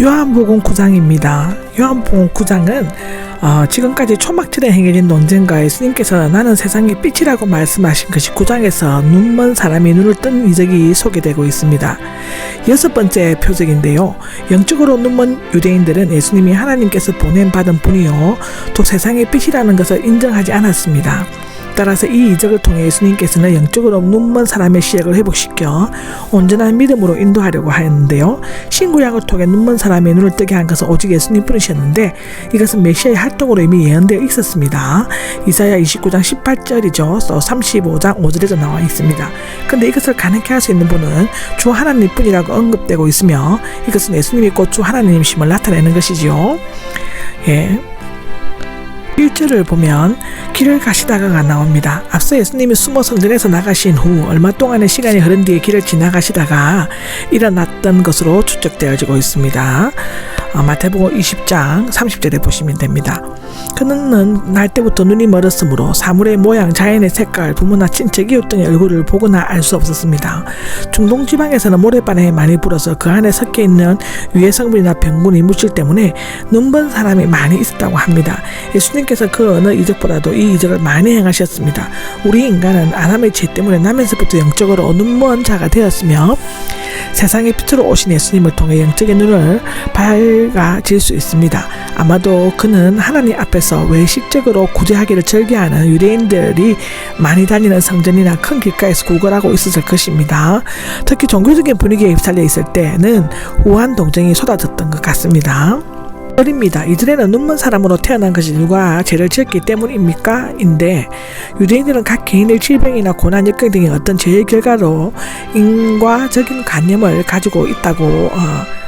요한복음 9장입니다. 요한복음 9장은 어, 지금까지 초막절에 행해진 논쟁과 예수님께서 나는 세상의 빛이라고 말씀하신 것이 9장에서 눈먼 사람이 눈을 뜬 이적이 소개되고 있습니다. 여섯 번째 표적인데요. 영적으로 눈먼 유대인들은 예수님이 하나님께서 보낸 받은 분이요. 또 세상의 빛이라는 것을 인정하지 않았습니다. 따라서 이 이적을 통해 예수님께서는 영적으로 눈먼 사람의 시력을 회복시켜 온전한 믿음으로 인도하려고 하였는데요. 신구약을 통해 눈먼 사람의 눈을 뜨게 한 것은 오직 예수님뿐이셨는데 이것은 메시아의 활동으로 이미 예언되어 있었습니다. 이사야 29장 18절이죠. 또 35장 5절에도 나와 있습니다. 근데 이것을 가능케 할 수 있는 분은 주 하나님뿐이라고 언급되고 있으며 이것은 예수님이 곧 주 하나님이심을 나타내는 것이지요. 예. 1절을 보면 길을 가시다가가 나옵니다. 앞서 예수님이 숨어 성전에서 나가신 후 얼마 동안의 시간이 흐른 뒤에 길을 지나가시다가 일어났던 것으로 추측되어지고 있습니다. 어, 마태복음 20장 30절에 보시면 됩니다. 그는 날 때부터 눈이 멀었으므로 사물의 모양, 자연의 색깔, 부모나 친척, 이웃 등의 얼굴을 보거나 알 수 없었습니다. 중동 지방에서는 모래바람이 많이 불어서 그 안에 섞여 있는 유해 성분이나 병분이 묻힐 때문에 눈먼 사람이 많이 있었다고 합니다. 예수님께서 그 어느 이적보다도 이 이적을 많이 행하셨습니다. 우리 인간은 아담의 죄 때문에 나면서부터 영적으로 눈먼 자가 되었으며 세상의 빛으로 오신 예수님을 통해 영적인 눈을 밝아질 수 있습니다. 아마도 그는 하나님 앞에서 외식적으로 구제하기를 절개하는 유대인들이 많이 다니는 성전이나 큰 길가에서 구걸하고 있었을 것입니다. 특히 종교적인 분위기에 휩쓸려 있을 때는 우한 동정이 쏟아졌던 것 같습니다. 절입니다. 이들에는 눈먼 사람으로 태어난 것이 누가 죄를 지었기 때문입니까? 인데 유대인들은 각 개인의 질병이나 고난, 역경 등의 어떤 죄의 결과로 인과적인 관념을 가지고 있다고 어,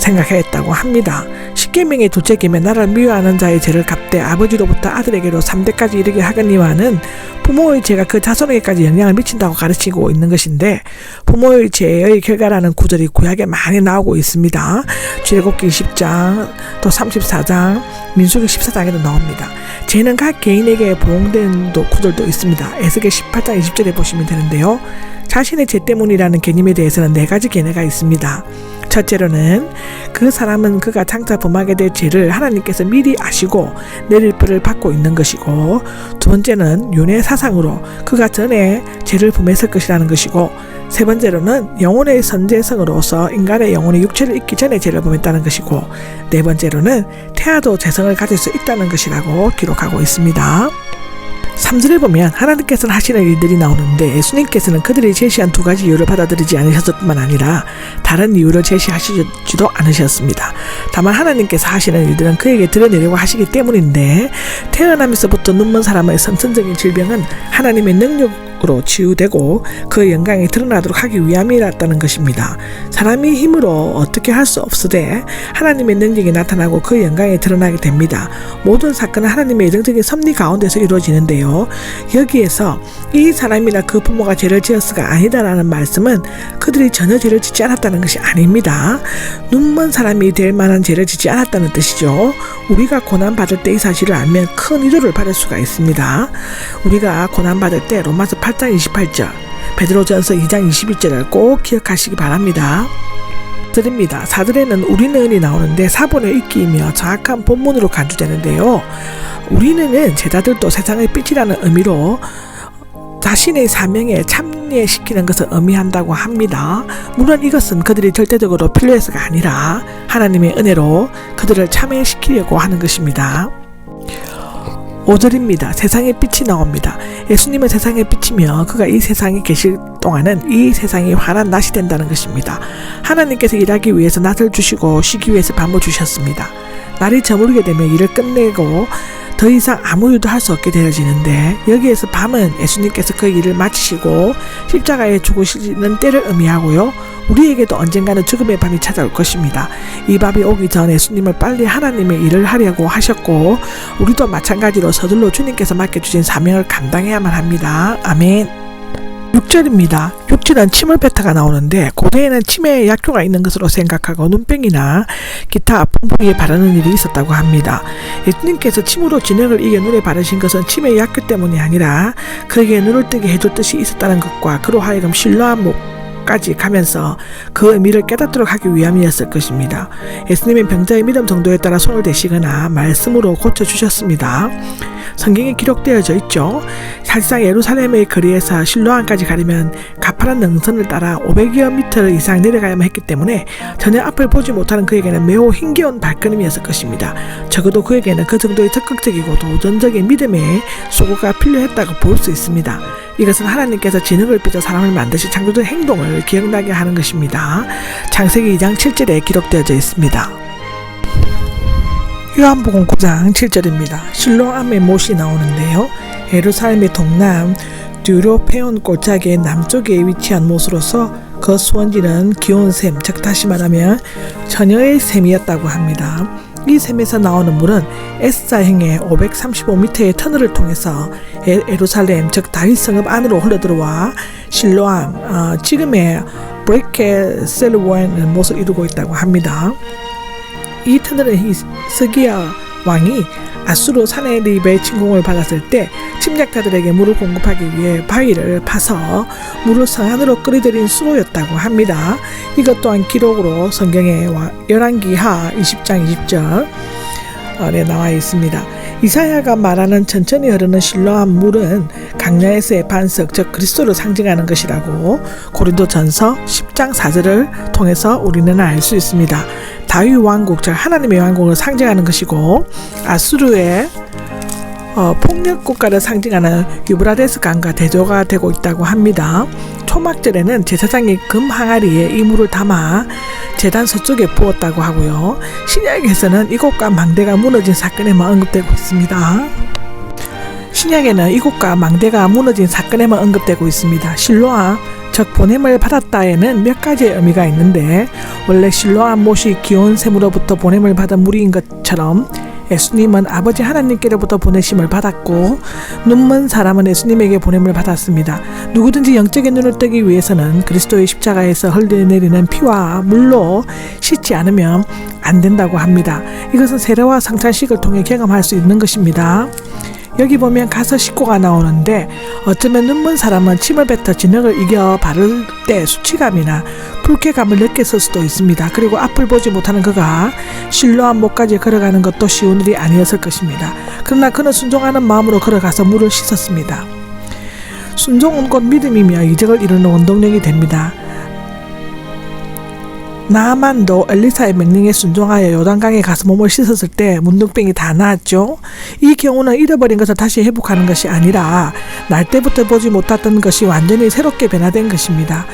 생각했다고 합니다. 십계명의 둘째 계명 나를 미워하는 자의 죄를 갚되 아버지로부터 아들에게로 3대까지 이르게 하거니와는 부모의 죄가 그 자손에게까지 영향을 미친다고 가르치고 있는 것인데 부모의 죄의 결과라는 구절이 구약에 많이 나오고 있습니다. 출애굽기 20장 또 34장 민수기 14장에도 나옵니다. 죄는 각 개인에게 보응된 도- 구절도 있습니다. 에스겔 18장 20절에 보시면 되는데요. 자신의 죄 때문이라는 개념에 대해서는 네 가지 견해가 있습니다. 첫째로는 그 사람은 그가 장차 범하게 될 죄를 하나님께서 미리 아시고 내릴 벌을 받고 있는 것이고 두 번째는 윤회 사상으로 그가 전에 죄를 범했을 것이라는 것이고 세 번째로는 영혼의 선제성으로서 인간의 영혼이 육체를 잊기 전에 죄를 범했다는 것이고 네 번째로는 태아도 재성을 가질 수 있다는 것이라고 기록하고 있습니다. 3절에 보면 하나님께서는 하시는 일들이 나오는데 예수님께서는 그들이 제시한 두 가지 이유를 받아들이지 않으셨을 뿐만 아니라 다른 이유를 제시하시지도 않으셨습니다. 다만 하나님께서 하시는 일들은 그에게 드러내려고 하시기 때문인데 태어나면서부터 눈먼 사람의 선천적인 질병은 하나님의 능력 으로 치유되고 그 영광이 드러나도록 하기 위함이었다는 것입니다. 사람이 힘으로 어떻게 할 수 없으되 하나님의 능력이 나타나고 그 영광이 드러나게 됩니다. 모든 사건은 하나님의 예정적인 섭리 가운데서 이루어지는데요. 여기에서 이 사람이나 그 부모가 죄를 지었으가 아니다라는 말씀은 그들이 전혀 죄를 짓지 않았다는 것이 아닙니다. 눈먼 사람이 될 만한 죄를 짓지 않았다는 뜻이죠. 우리가 고난 받을 때 이 사실을 알면 큰 위로를 받을 수가 있습니다. 우리가 고난 받을 때 로마서 8장 28절, 베드로전서 2장 21절을 꼭 기억하시기 바랍니다. 드립니다. 사들에는 우리는이 나오는데 사본의 읽기이며 정확한 본문으로 간주되는데요. 우리는 제자들도 세상의 빛이라는 의미로 자신의 사명에 참여시키는 것을 의미한다고 합니다. 물론 이것은 그들이 절대적으로 필요해서가 아니라 하나님의 은혜로 그들을 참여시키려고 하는 것입니다. 5절입니다. 세상의 빛이 나옵니다. 예수님은 세상의 빛이며 그가 이 세상에 계실 동안은 이 세상이 환한 낮이 된다는 것입니다. 하나님께서 일하기 위해서 낮을 주시고 쉬기 위해서 밤을 주셨습니다. 날이 저물게 되면 일을 끝내고 더 이상 아무 일도 할 수 없게 되어지는데 여기에서 밤은 예수님께서 그 일을 마치시고 십자가에 죽으시는 때를 의미하고요. 우리에게도 언젠가는 죽음의 밤이 찾아올 것입니다. 이 밤이 오기 전 예수님을 빨리 하나님의 일을 하려고 하셨고 우리도 마찬가지로 서둘러 주님께서 맡겨주신 사명을 감당해야만 합니다. 아멘. 6절입니다. 6절은 침을 뱉다가 나오는데 고대에는 치매에 약효가 있는 것으로 생각하고 눈병이나 기타 아픈 부위에 바르는 일이 있었다고 합니다. 예수님께서 침으로 진흙을 이겨 눈에 바르신 것은 치매의 약효 때문이 아니라 그에게 눈을 뜨게 해줄 뜻이 있었다는 것과 그로 하여금 신뢰한 목곳 까지 가면서 그 의미를 깨닫도록 하기 위함이었을 것입니다. 예수님의 병자의 믿음 정도에 따라 손을 대시거나 말씀으로 고쳐주셨습니다. 성경에 기록되어져 있죠. 사실상 예루살렘의 거리에서 실로암까지 가려면 가파른 능선을 따라 500여 미터 이상 내려가야만 했기 때문에 전혀 앞을 보지 못하는 그에게는 매우 힘겨운 발걸음이었을 것입니다. 적어도 그에게는 그 정도의 적극적이고 도전적인 믿음의 수고가 필요했다고 볼 수 있습니다. 이것은 하나님께서 진흙을 빚어 사람을 만드신 창조된 행동을 기억나게 하는 것입니다. 창세기 2장 7절에 기록되어져 있습니다. 요한복음 9장 7절입니다. 실로암의 못이 나오는데요. 예루살렘의 동남 듀로페온 골짜기의 남쪽에 위치한 못으로서 그 수원지는 기온 샘, 즉 다시 말하면 처녀의 샘이었다고 합니다. 이 샘에서 나오는 물은 에스자행의 535m의 터널을 통해서 에- 예루살렘, 즉 다윗 성읍 안으로 흘러들어와 실로암, 어, 지금의 브레케 셀로원 못을 이루고 있다고 합니다. 이 터널은 히스기야 왕이 아수르 사네립의 침공을 받았을 때 침략자들에게 물을 공급하기 위해 바위를 파서 물을 성 안으로 끌어들인 수로였다고 합니다. 이것 또한 기록으로 성경에 와- 열왕기하 20장 20절 에 나와 있습니다. 이사야가 말하는 천천히 흐르는 실로암 물은 강야에서의 반석 즉 그리스도를 상징하는 것이라고 고린도전서 10장 4절을 통해서 우리는 알 수 있습니다. 다윗 왕국 즉 하나님의 왕국을 상징하는 것이고 아수르의 어, 폭력 국가를 상징하는 유브라데스 강과 대조가 되고 있다고 합니다. 초막절에는 제사장이 금 항아리에 이 물을 담아 재단 서쪽에 부었다고 하고요. 신약에서는 이곳과 망대가 무너진 사건에만 언급되고 있습니다. 신약에는 이곳과 망대가 무너진 사건에만 언급되고 있습니다. 실로암 즉 보냄을 받았다에는 몇 가지의 의미가 있는데 원래 실로암 못이 기온 샘으로부터 보냄을 받은 물인 것처럼 예수님은 아버지 하나님께로부터 보내심을 받았고 눈먼 사람은 예수님에게 보냄을 받았습니다. 누구든지 영적인 눈을 뜨기 위해서는 그리스도의 십자가에서 흘러내리는 피와 물로 씻지 않으면 안 된다고 합니다. 이것은 세례와 성찬식을 통해 경험할 수 있는 것입니다. 여기 보면 가서 씻고가 나오는데 어쩌면 눈먼 사람은 침을 뱉어 진흙을 이겨 바를 때 수치감이나 불쾌감을 느꼈을 수도 있습니다. 그리고 앞을 보지 못하는 그가 실로암 목까지 걸어가는 것도 쉬운 일이 아니었을 것입니다. 그러나 그는 순종하는 마음으로 걸어가서 물을 씻었습니다. 순종은 곧 믿음이며 이적을 이루는 원동력이 됩니다. 나만도 엘리사의 명령에 순종하여 요단강에 가서 몸을 씻었을 때 문둥병이 다 나았죠. 이 경우는 잃어버린 것을 다시 회복하는 것이 아니라 날 때부터 보지 못했던 것이 완전히 새롭게 변화된 것입니다.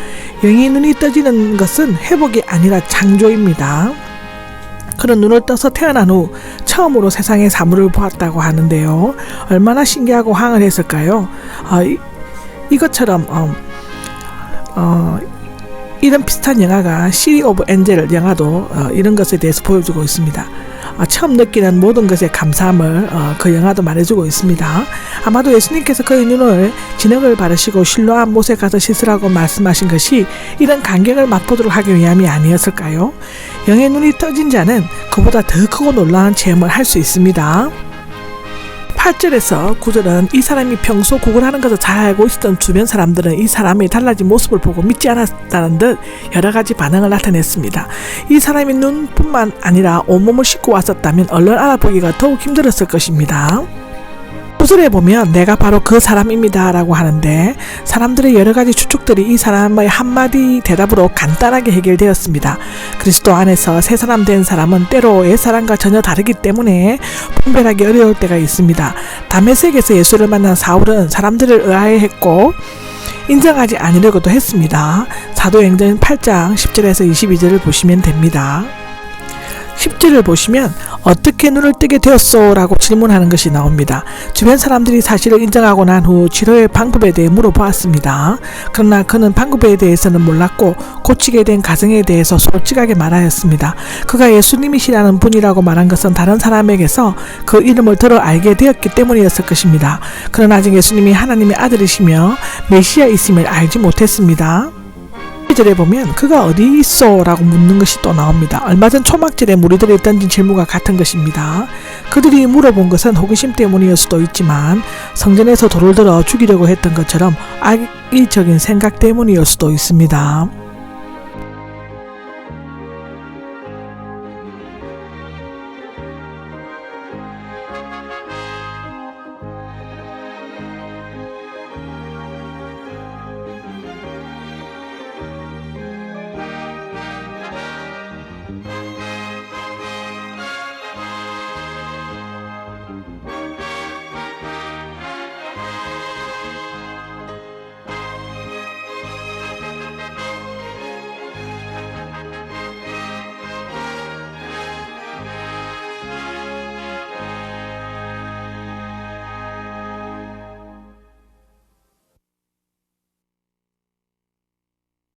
영의 눈이 떠지는 것은 회복이 아니라 창조입니다. 그런 눈을 떠서 태어난 후 처음으로 세상의 사물을 보았다고 하는데요. 얼마나 신기하고 황홀했을까요? 어, 이, 이것처럼 어, 어, 이런 비슷한 영화가 시리 오브 엔젤 영화도 어, 이런 것에 대해서 보여주고 있습니다. 어, 처음 느끼는 모든 것에 감사함을 어, 그 영화도 말해주고 있습니다. 아마도 예수님께서 그의 눈을 진흙을 바르시고 실로암 못에 가서 씻으라고 말씀하신 것이 이런 감격을 맛보도록 하기 위함이 아니었을까요? 영의 눈이 떠진 자는 그보다 더 크고 놀라운 체험을 할 수 있습니다. 8절에서 9절은 이 사람이 평소 구걸하는 것을 잘 알고 있었던 주변 사람들은 이 사람의 달라진 모습을 보고 믿지 않았다는 듯 여러 가지 반응을 나타냈습니다. 이 사람이 눈뿐만 아니라 온몸을 씻고 왔었다면 얼른 알아보기가 더욱 힘들었을 것입니다. 구절에 보면 내가 바로 그 사람입니다 라고 하는데 사람들의 여러 가지 추측들이 이 사람의 한마디 대답으로 간단하게 해결되었습니다. 그리스도 안에서 새 사람 된 사람은 때로 옛 사람과 전혀 다르기 때문에 분별하기 어려울 때가 있습니다. 다메섹에서 예수를 만난 사울은 사람들을 의아해했고 인정하지 않으려고도 했습니다. 사도행전 8장 10절에서 22절을 보시면 됩니다. 10절을 보시면 어떻게 눈을 뜨게 되었소? 라고 질문하는 것이 나옵니다. 주변 사람들이 사실을 인정하고 난 후 치료의 방법에 대해 물어보았습니다. 그러나 그는 방법에 대해서는 몰랐고 고치게 된 가정에 대해서 솔직하게 말하였습니다. 그가 예수님이시라는 분이라고 말한 것은 다른 사람에게서 그 이름을 들어 알게 되었기 때문이었을 것입니다. 그러나 아직 예수님이 하나님의 아들이시며 메시아이심을 알지 못했습니다. 1절에 보면 그가 어디 있어? 라고 묻는 것이 또 나옵니다. 얼마 전 초막절에 무리들이 던진 질문과 같은 것입니다. 그들이 물어본 것은 호기심 때문이었을 수도 있지만 성전에서 돌을 들어 죽이려고 했던 것처럼 악의적인 생각 때문이었을 수도 있습니다.